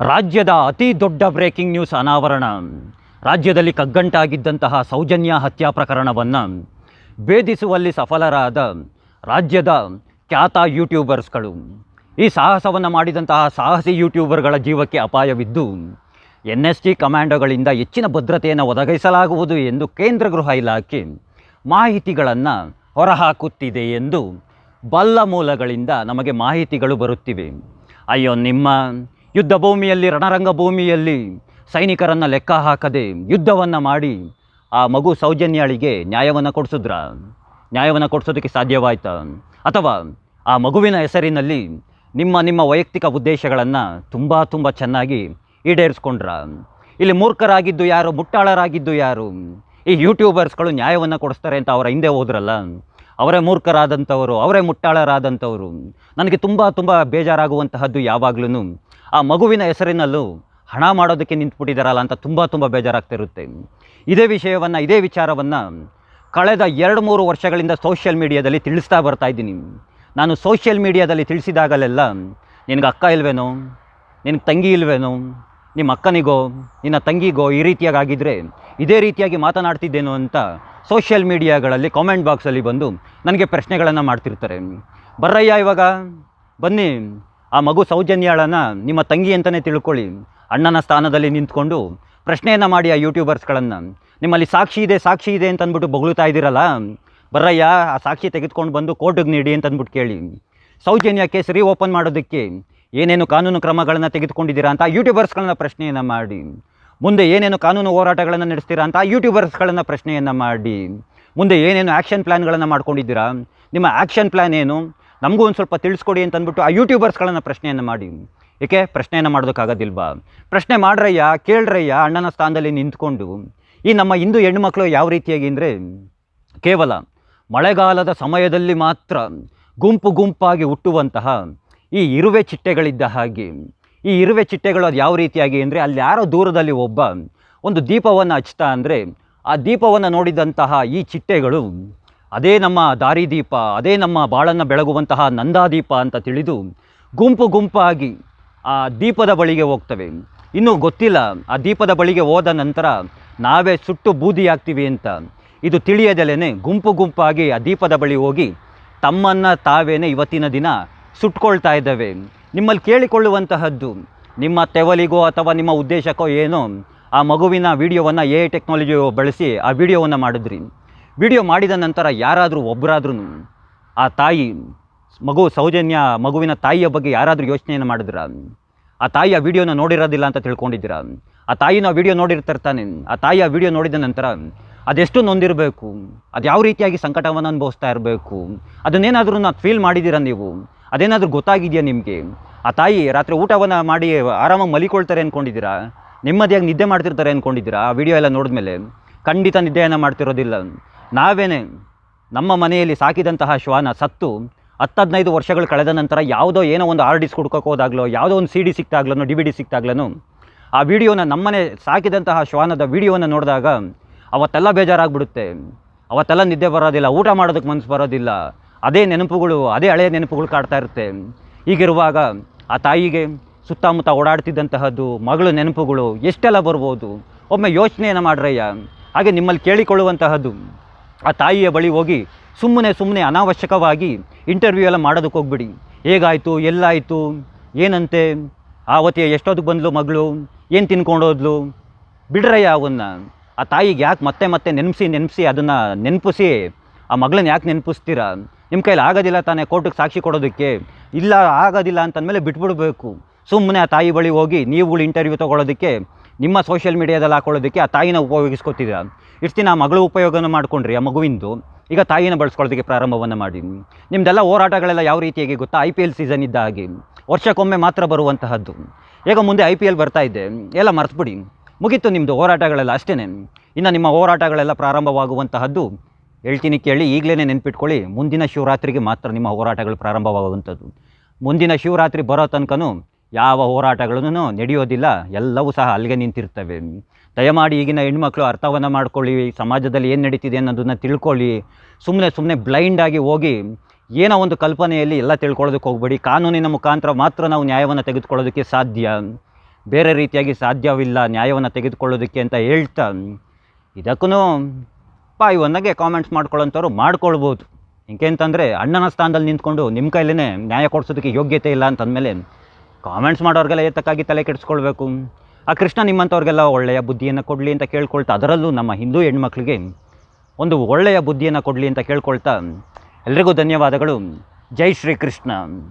ರಾಜ್ಯದ ಅತಿ ದೊಡ್ಡ ಬ್ರೇಕಿಂಗ್ ನ್ಯೂಸ್ ಅನಾವರಣ. ರಾಜ್ಯದಲ್ಲಿ ಕಗ್ಗಂಟಾಗಿದ್ದಂತಹ ಸೌಜನ್ಯ ಹತ್ಯಾ ಪ್ರಕರಣವನ್ನು ಭೇದಿಸುವಲ್ಲಿ ಸಫಲರಾದ ರಾಜ್ಯದ ಖ್ಯಾತ ಯೂಟ್ಯೂಬರ್ಸ್ಗಳು. ಈ ಸಾಹಸವನ್ನು ಮಾಡಿದಂತಹ ಸಾಹಸಿ ಯೂಟ್ಯೂಬರ್ಗಳ ಜೀವಕ್ಕೆ ಅಪಾಯವಿದ್ದು ಎನ್ ಎಸ್ ಟಿ ಕಮಾಂಡೋಗಳಿಂದ ಹೆಚ್ಚಿನ ಭದ್ರತೆಯನ್ನು ಒದಗಿಸಲಾಗುವುದು ಎಂದು ಕೇಂದ್ರ ಗೃಹ ಇಲಾಖೆ ಮಾಹಿತಿಗಳನ್ನು ಹೊರಹಾಕುತ್ತಿದೆ ಎಂದು ಬಲ್ಲ ಮೂಲಗಳಿಂದ ನಮಗೆ ಮಾಹಿತಿಗಳು ಬರುತ್ತಿವೆ. ಅಯ್ಯೋ ನಿಮ್ಮ ಯುದ್ಧ ಭೂಮಿಯಲ್ಲಿ, ರಣರಂಗ ಭೂಮಿಯಲ್ಲಿ ಸೈನಿಕರನ್ನು ಲೆಕ್ಕ ಹಾಕದೆ ಯುದ್ಧವನ್ನು ಮಾಡಿ ಆ ಮಗು ಸೌಜನ್ಯಾಳಿಗೆ ನ್ಯಾಯವನ್ನು ಕೊಡಿಸಿದ್ರ? ನ್ಯಾಯವನ್ನು ಕೊಡಿಸೋದಕ್ಕೆ ಸಾಧ್ಯವಾಯ್ತಾ? ಅಥವಾ ಆ ಮಗುವಿನ ಹೆಸರಿನಲ್ಲಿ ನಿಮ್ಮ ನಿಮ್ಮ ವೈಯಕ್ತಿಕ ಉದ್ದೇಶಗಳನ್ನು ತುಂಬ ತುಂಬ ಚೆನ್ನಾಗಿ ಈಡೇರಿಸ್ಕೊಂಡ್ರ? ಇಲ್ಲಿ ಮೂರ್ಖರಾಗಿದ್ದು ಯಾರು? ಮುಟ್ಟಾಳರಾಗಿದ್ದು ಯಾರು? ಈ ಯೂಟ್ಯೂಬರ್ಸ್ಗಳು ನ್ಯಾಯವನ್ನು ಕೊಡಿಸ್ತಾರೆ ಅಂತ ಅವರ ಹಿಂದೆ ಹೋದ್ರಲ್ಲ? ಅವರೇ ಮೂರ್ಖರಾದಂಥವರು, ಅವರೇ ಮುಟ್ಟಾಳರಾದಂಥವರು. ನನಗೆ ತುಂಬ ತುಂಬ ಬೇಜಾರಾಗುವಂತಹದ್ದು ಯಾವಾಗಲೂ ಆ ಮಗುವಿನ ಹೆಸರಿನಲ್ಲೂ ಹಣ ಮಾಡೋದಕ್ಕೆ ನಿಂತುಬಿಟ್ಟಿದ್ದಾರಲ್ಲ ಅಂತ ತುಂಬ ತುಂಬ ಬೇಜಾರಾಗ್ತಿರುತ್ತೆ. ಇದೇ ವಿಷಯವನ್ನು, ಇದೇ ವಿಚಾರವನ್ನು ಕಳೆದ ಎರಡು ಮೂರು ವರ್ಷಗಳಿಂದ ಸೋಷಿಯಲ್ ಮೀಡಿಯಾದಲ್ಲಿ ತಿಳಿಸ್ತಾ ಬರ್ತಾ ಇದ್ದೀನಿ. ನಾನು ಸೋಷಿಯಲ್ ಮೀಡಿಯಾದಲ್ಲಿ ತಿಳಿಸಿದಾಗಲೆಲ್ಲ ನಿನಗೆ ಅಕ್ಕ ಇಲ್ವೇನೋ ನಿನಗೆ ತಂಗಿ ಇಲ್ವೇನೋ ನಿಮ್ಮ ಅಕ್ಕನಿಗೋ, ನಿನ್ನ ತಂಗಿಗೋ ಈ ರೀತಿಯಾಗಿ ಆಗಿದ್ದರೆ ಇದೇ ರೀತಿಯಾಗಿ ಮಾತನಾಡ್ತಿದ್ದೇನೋ ಅಂತ ಸೋಷಿಯಲ್ ಮೀಡಿಯಾಗಳಲ್ಲಿ ಕಾಮೆಂಟ್ ಬಾಕ್ಸಲ್ಲಿ ಬಂದು ನನಗೆ ಪ್ರಶ್ನೆಗಳನ್ನು ಮಾಡ್ತಿರ್ತಾರೆ. ಬರ್ರಯ್ಯ ಇವಾಗ, ಬನ್ನಿ. ಆ ಮಗು ಸೌಜನ್ಯಾಳನ್ನು ನಿಮ್ಮ ತಂಗಿ ಅಂತಲೇ ತಿಳ್ಕೊಳ್ಳಿ. ಅಣ್ಣನ ಸ್ಥಾನದಲ್ಲಿ ನಿಂತ್ಕೊಂಡು ಪ್ರಶ್ನೆಯನ್ನು ಮಾಡಿ ಆ ಯೂಟ್ಯೂಬರ್ಸ್ಗಳನ್ನು. ನಿಮ್ಮಲ್ಲಿ ಸಾಕ್ಷಿ ಇದೆ ಸಾಕ್ಷಿ ಇದೆ ಅಂತ ಅಂದ್ಬಿಟ್ಟು ಬೊಗಳುತ್ತಾ ಇದ್ದೀರಲ್ಲ? ಬರ್ರಯ್ಯ, ಆ ಸಾಕ್ಷಿ ತೆಗೆದುಕೊಂಡು ಬಂದು ಕೋರ್ಟಿಗೆ ನೀಡಿ ಅಂತ ಅಂದ್ಬಿಟ್ಟು ಕೇಳಿ. ಸೌಜನ್ಯ ಕೇಸ್ ರೀ ಓಪನ್ ಮಾಡೋದಕ್ಕೆ ಏನೇನು ಕಾನೂನು ಕ್ರಮಗಳನ್ನು ತೆಗೆದುಕೊಂಡಿದ್ದೀರಾ ಅಂತ ಯೂಟ್ಯೂಬರ್ಸ್ಗಳನ್ನ ಪ್ರಶ್ನೆಯನ್ನು ಮಾಡಿ. ಮುಂದೆ ಏನೇನು ಕಾನೂನು ಹೋರಾಟಗಳನ್ನು ನಡೆಸ್ತೀರಾ ಅಂತ ಯೂಟ್ಯೂಬರ್ಸ್ಗಳನ್ನು ಪ್ರಶ್ನೆಯನ್ನು ಮಾಡಿ. ಮುಂದೆ ಏನೇನು ಆ್ಯಕ್ಷನ್ ಪ್ಲ್ಯಾನ್ಗಳನ್ನು ಮಾಡ್ಕೊಂಡಿದ್ದೀರಾ? ನಿಮ್ಮ ಆ್ಯಕ್ಷನ್ ಪ್ಲ್ಯಾನ್ ಏನು? ನಮಗೂ ಒಂದು ಸ್ವಲ್ಪ ತಿಳಿಸ್ಕೊಡಿ ಅಂತ ಅಂದ್ಬಿಟ್ಟು ಆ ಯೂಟ್ಯೂಬರ್ಸ್ಗಳನ್ನು ಪ್ರಶ್ನೆಯನ್ನು ಮಾಡಿ. ಏಕೆ? ಪ್ರಶ್ನೆಯನ್ನು ಮಾಡೋದಕ್ಕಾಗೋದಿಲ್ವಾ? ಪ್ರಶ್ನೆ ಮಾಡ್ರಯ್ಯ, ಕೇಳ್ರಯ್ಯ, ಅಣ್ಣನ ಸ್ಥಾನದಲ್ಲಿ ನಿಂತ್ಕೊಂಡು, ಈ ನಮ್ಮ ಹಿಂದೂ ಹೆಣ್ಣುಮಕ್ಕಳು ಯಾವ ರೀತಿಯಾಗಿ ಅಂದರೆ, ಕೇವಲ ಮಳೆಗಾಲದ ಸಮಯದಲ್ಲಿ ಮಾತ್ರ ಗುಂಪು ಗುಂಪಾಗಿ ಹುಟ್ಟುವಂತಹ ಈ ಇರುವೆ ಚಿಟ್ಟೆಗಳಿದ್ದ ಹಾಗೆ, ಈ ಇರುವೆ ಚಿಟ್ಟೆಗಳು ಅದು ಯಾವ ರೀತಿಯಾಗಿ ಅಂದರೆ, ಅಲ್ಲಿ ಯಾರೋ ದೂರದಲ್ಲಿ ಒಬ್ಬ ಒಂದು ದೀಪವನ್ನು ಹಚ್ತಾ ಅಂದರೆ, ಆ ದೀಪವನ್ನು ನೋಡಿದಂತಹ ಈ ಚಿಟ್ಟೆಗಳು ಅದೇ ನಮ್ಮ ದಾರಿದೀಪ, ಅದೇ ನಮ್ಮ ಬಾಳನ್ನು ಬೆಳಗುವಂತಹ ನಂದಾದೀಪ ಅಂತ ತಿಳಿದು ಗುಂಪು ಗುಂಪಾಗಿ ಆ ದೀಪದ ಬಳಿಗೆ ಹೋಗ್ತವೆ. ಇನ್ನೂ ಗೊತ್ತಿಲ್ಲ, ಆ ದೀಪದ ಬಳಿಗೆ ಹೋದ ನಂತರ ನಾವೇ ಸುಟ್ಟು ಬೂದಿ ಆಗ್ತೀವಿ ಅಂತ. ಇದು ತಿಳಿಯದಲೇ ಗುಂಪು ಗುಂಪಾಗಿ ಆ ದೀಪದ ಬಳಿ ಹೋಗಿ ತಮ್ಮನ್ನು ತಾವೇನೆ ಇವತ್ತಿನ ದಿನ ಸುಟ್ಕೊಳ್ತಾ ಇದ್ದಾವೆ. ನಿಮ್ಮಲ್ಲಿ ಕೇಳಿಕೊಳ್ಳುವಂತಹದ್ದು, ನಿಮ್ಮ ತೆವಲಿಗೋ ಅಥವಾ ನಿಮ್ಮ ಉದ್ದೇಶಕ್ಕೋ ಏನೋ ಆ ಮಗುವಿನ ವಿಡಿಯೋವನ್ನು ಎ ಟೆಕ್ನಾಲಜಿ ಬಳಸಿ ಆ ವಿಡಿಯೋವನ್ನು ಮಾಡಿದ್ರಿ. ವಿಡಿಯೋ ಮಾಡಿದ ನಂತರ ಯಾರಾದರೂ ಒಬ್ಬರಾದ್ರೂ ಆ ತಾಯಿ, ಮಗು ಸೌಜನ್ಯ ಮಗುವಿನ ತಾಯಿಯ ಬಗ್ಗೆ ಯಾರಾದರೂ ಯೋಚನೆಯನ್ನು ಮಾಡಿದ್ರ? ಆ ತಾಯಿಯ ವಿಡಿಯೋನ ನೋಡಿರೋದಿಲ್ಲ ಅಂತ ತಿಳ್ಕೊಂಡಿದ್ದೀರಾ? ಆ ತಾಯಿನ ವಿಡಿಯೋ ನೋಡಿರ್ತಿರ್ತಾನೆ. ಆ ತಾಯಿಯ ವಿಡಿಯೋ ನೋಡಿದ ನಂತರ ಅದೆಷ್ಟು ನೊಂದಿರಬೇಕು. ಅದು ಯಾವ ರೀತಿಯಾಗಿ ಸಂಕಟವನ್ನು ಅನುಭವಿಸ್ತಾ ಇರಬೇಕು? ಅದನ್ನೇನಾದರೂ ನಾನು ಫೀಲ್ ಮಾಡಿದ್ದೀರಾ ನೀವು? ಅದೇನಾದರೂ ಗೊತ್ತಾಗಿದೆಯಾ ನಿಮಗೆ? ಆ ತಾಯಿ ರಾತ್ರಿ ಊಟವನ್ನು ಮಾಡಿ ಆರಾಮಾಗಿ ಮಲಿಕೊಳ್ತಾರೆ ಅಂದ್ಕೊಂಡಿದ್ದೀರಾ ನೆಮ್ಮದಿಯಾಗಿ ನಿದ್ದೆ ಮಾಡ್ತಿರ್ತಾರೆ ಅಂದ್ಕೊಂಡಿದ್ದೀರಾ ಆ ವಿಡಿಯೋ ಎಲ್ಲ ನೋಡಿದ್ಮೇಲೆ ಖಂಡಿತ ನಿದ್ದೆಯನ್ನು ಮಾಡ್ತಿರೋದಿಲ್ಲ. ನಾವೇನೇ ನಮ್ಮ ಮನೆಯಲ್ಲಿ ಸಾಕಿದಂತಹ ಶ್ವಾನ ಸತ್ತು ಹತ್ತು ಹದಿನೈದು ವರ್ಷಗಳು ಕಳೆದ ನಂತರ ಯಾವುದೋ ಏನೋ ಒಂದು ಆರ್ ಡಿಸ್ ಯಾವುದೋ ಒಂದು ಸಿ ಡಿ ಸಿಕ್ತಾಗ್ಲೋ ಡಿ ಬಿ ಡಿ ಸಿಕ್ತಾಗ್ಲೂ ಆ ವಿಡಿಯೋನ ನಮ್ಮನೆ ಸಾಕಿದಂತಹ ಶ್ವಾನದ ವಿಡಿಯೋನ ನೋಡಿದಾಗ ಅವತ್ತೆಲ್ಲ ಬೇಜಾರಾಗ್ಬಿಡುತ್ತೆ. ಅವತ್ತೆಲ್ಲ ನಿದ್ದೆ ಬರೋದಿಲ್ಲ, ಊಟ ಮಾಡೋದಕ್ಕೆ ಮನಸ್ಸು ಬರೋದಿಲ್ಲ. ಅದೇ ನೆನಪುಗಳು, ಅದೇ ಹಳೆಯ ನೆನಪುಗಳು ಕಾಡ್ತಾ ಇರುತ್ತೆ. ಹೀಗಿರುವಾಗ ಆ ತಾಯಿಗೆ ಸುತ್ತಮುತ್ತ ಓಡಾಡ್ತಿದ್ದಂತಹದ್ದು, ಮಗಳ ನೆನಪುಗಳು, ಎಷ್ಟೆಲ್ಲ ಬರ್ಬೋದು? ಒಮ್ಮೆ ಯೋಚನೆಯನ್ನು ಮಾಡ್ರಯ್ಯ. ಹಾಗೆ ನಿಮ್ಮಲ್ಲಿ ಕೇಳಿಕೊಳ್ಳುವಂತಹದ್ದು. ಆ ತಾಯಿಯ ಬಳಿ ಹೋಗಿ ಸುಮ್ಮನೆ ಸುಮ್ಮನೆ ಅನಾವಶ್ಯಕವಾಗಿ ಇಂಟರ್ವ್ಯೂ ಎಲ್ಲ ಮಾಡೋದಕ್ಕೆ ಹೋಗ್ಬಿಡಿ. ಹೇಗಾಯಿತು, ಎಲ್ಲಾಯಿತು, ಏನಂತೆ, ಆವತ್ತಿಗೆ ಎಷ್ಟೊತ್ತಿಗೆ ಬಂದ್ಲು ಮಗಳು, ಏನು ತಿನ್ಕೊಂಡೋದ್ಲು ಬಿಡ್ರಯ್ಯ ಅವನ್ನ. ಆ ತಾಯಿಗೆ ಯಾಕೆ ಮತ್ತೆ ಮತ್ತೆ ನೆನೆಸಿ ನೆನೆಸಿ ಅದನ್ನು ನೆನಪಿಸಿ, ಆ ಮಗಳನ್ನ ಯಾಕೆ ನೆನಪಿಸ್ತೀರಾ? ನಿಮ್ಮ ಕೈಲಿ ಆಗೋದಿಲ್ಲ ತಾನೇ ಕೋರ್ಟಿಗೆ ಸಾಕ್ಷಿ ಕೊಡೋದಕ್ಕೆ. ಇಲ್ಲ, ಆಗೋದಿಲ್ಲ ಅಂತಂದಮೇಲೆ ಬಿಟ್ಬಿಡ್ಬೇಕು. ಸುಮ್ಮನೆ ಆ ತಾಯಿ ಬಳಿ ಹೋಗಿ ನೀವುಗಳು ಇಂಟರ್ವ್ಯೂ ತೊಗೊಳೋದಕ್ಕೆ ನಿಮ್ಮ ಸೋಷಿಯಲ್ ಮೀಡಿಯಾದಲ್ಲಿ ಹಾಕೊಳ್ಳೋದಕ್ಕೆ ಆ ತಾಯಿನ ಉಪಯೋಗಿಸ್ಕೊತಿದ್ದ ಇಷ್ಟು ದಿನ ಮಗಳು ಉಪಯೋಗನ ಮಾಡಿಕೊಂಡ್ರಿ, ಆ ಮಗುವಿಂದು. ಈಗ ತಾಯಿನ ಬಳಸ್ಕೊಳ್ಳೋದಕ್ಕೆ ಪ್ರಾರಂಭವನ್ನು ಮಾಡಿ ನಿಮ್ಮದೆಲ್ಲ ಹೋರಾಟಗಳೆಲ್ಲ ಯಾವ ರೀತಿಯಾಗಿ ಗೊತ್ತಾ? ಐ ಪಿ ಎಲ್ ಸೀಸನ್ ಇದ್ದ ಹಾಗೆ. ವರ್ಷಕ್ಕೊಮ್ಮೆ ಮಾತ್ರ ಬರುವಂತಹದ್ದು. ಈಗ ಮುಂದೆ ಐ ಪಿ ಎಲ್ ಬರ್ತಾ ಇದೆ. ಎಲ್ಲ ಮರೆತುಬಿಡಿ. ಮುಗೀತು ನಿಮ್ಮದು ಹೋರಾಟಗಳೆಲ್ಲ ಅಷ್ಟೇ ಇನ್ನು ನಿಮ್ಮ ಹೋರಾಟಗಳೆಲ್ಲ ಪ್ರಾರಂಭವಾಗುವಂತಹದ್ದು, ಹೇಳ್ತೀನಿ ಕೇಳಿ ಈಗಲೇ ನೆನ್ಪಿಟ್ಕೊಳ್ಳಿ, ಮುಂದಿನ ಶಿವರಾತ್ರಿಗೆ ಮಾತ್ರ ನಿಮ್ಮ ಹೋರಾಟಗಳು ಪ್ರಾರಂಭವಾಗುವಂಥದ್ದು ಮುಂದಿನ ಶಿವರಾತ್ರಿ ಬರೋ ತನಕನೂ ಯಾವ ಹೋರಾಟಗಳನ್ನು ನಡೆಯೋದಿಲ್ಲ, ಎಲ್ಲವೂ ಸಹ ಅಲ್ಲಿಗೆ ನಿಂತಿರ್ತವೆ. ದಯಮಾಡಿ ಈಗಿನ ಹೆಣ್ಮಕ್ಳು ಅರ್ಥವನ್ನು ಮಾಡ್ಕೊಳ್ಳಿ, ಸಮಾಜದಲ್ಲಿ ಏನು ನಡೀತಿದೆ ಅನ್ನೋದನ್ನು ತಿಳ್ಕೊಳ್ಳಿ. ಸುಮ್ಮನೆ ಸುಮ್ಮನೆ ಬ್ಲೈಂಡಾಗಿ ಹೋಗಿ, ಏನೋ ಒಂದು ಕಲ್ಪನೆಯಲ್ಲಿ ಎಲ್ಲ ತಿಳ್ಕೊಳ್ಳೋದಕ್ಕೆ ಹೋಗಬೇಡಿ. ಕಾನೂನಿನ ಮುಖಾಂತರ ಮಾತ್ರ ನಾವು ನ್ಯಾಯವನ್ನು ತೆಗೆದುಕೊಳ್ಳೋದಕ್ಕೆ ಸಾಧ್ಯ. ಬೇರೆ ರೀತಿಯಾಗಿ ಸಾಧ್ಯವಿಲ್ಲ ನ್ಯಾಯವನ್ನು ತೆಗೆದುಕೊಳ್ಳೋದಕ್ಕೆ ಅಂತ ಹೇಳ್ತಾ. ಇದಕ್ಕೂ ಪಾಯಿ ಒಂದಾಗೆ ಕಾಮೆಂಟ್ಸ್ ಮಾಡ್ಕೊಳ್ಳೋಂಥವ್ರು ಮಾಡ್ಕೊಳ್ಬೋದು. ಹಿಂಗೆ ಅಂತಂದರೆ ಅಣ್ಣನ ಸ್ಥಾನದಲ್ಲಿ ನಿಂತ್ಕೊಂಡು ನಿಮ್ಮ ಕೈಲೇ ನ್ಯಾಯ ಕೊಡಿಸೋದಕ್ಕೆ ಯೋಗ್ಯತೆ ಇಲ್ಲ ಅಂತಂದಮೇಲೆ ಕಾಮೆಂಟ್ಸ್ ಮಾಡೋರಿಗೆಲ್ಲ ಏತಕ್ಕಾಗಿ ತಲೆ ಕೆಡಿಸ್ಕೊಳ್ಬೇಕು? ಆ ಕೃಷ್ಣ ನಿಮ್ಮಂಥವ್ರಿಗೆಲ್ಲ ಒಳ್ಳೆಯ ಬುದ್ಧಿಯನ್ನು ಕೊಡಲಿ ಅಂತ ಕೇಳ್ಕೊಳ್ತಾ ಅದರಲ್ಲೂ ನಮ್ಮ ಹಿಂದೂ ಹೆಣ್ಮಕ್ಳಿಗೆ ಒಂದು ಒಳ್ಳೆಯ ಬುದ್ಧಿಯನ್ನು ಕೊಡಲಿ ಅಂತ ಕೇಳ್ಕೊಳ್ತಾ ಎಲ್ರಿಗೂ ಧನ್ಯವಾದಗಳು. ಜೈ ಶ್ರೀ ಕೃಷ್ಣ.